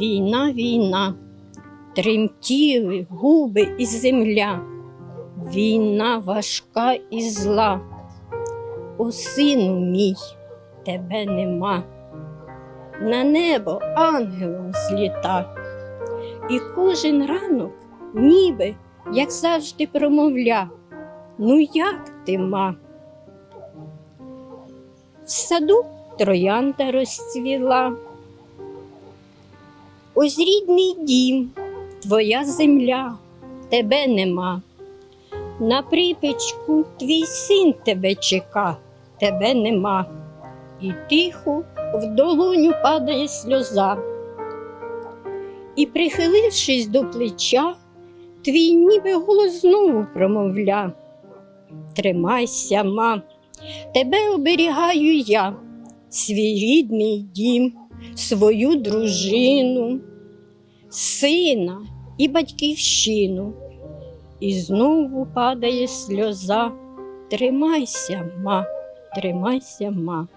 Війна, війна, тремтіли губи і земля. Війна важка і зла. О, сину мій, тебе нема. На небо ангелом зліта. І кожен ранок, ніби, як завжди, промовля. Ну як ти, ма? В саду троянда розцвіла. Ось рідний дім, твоя земля, тебе нема. На припечку твій син тебе чека, тебе нема. І тихо в долоню падає сльоза. І, прихилившись до плеча, твій ніби голос знову промовля. Тримайся, ма, тебе оберігаю я, свій рідний дім, свою дружину, сина і батьківщину. І знову падає сльоза. Тримайся, ма, тримайся, ма.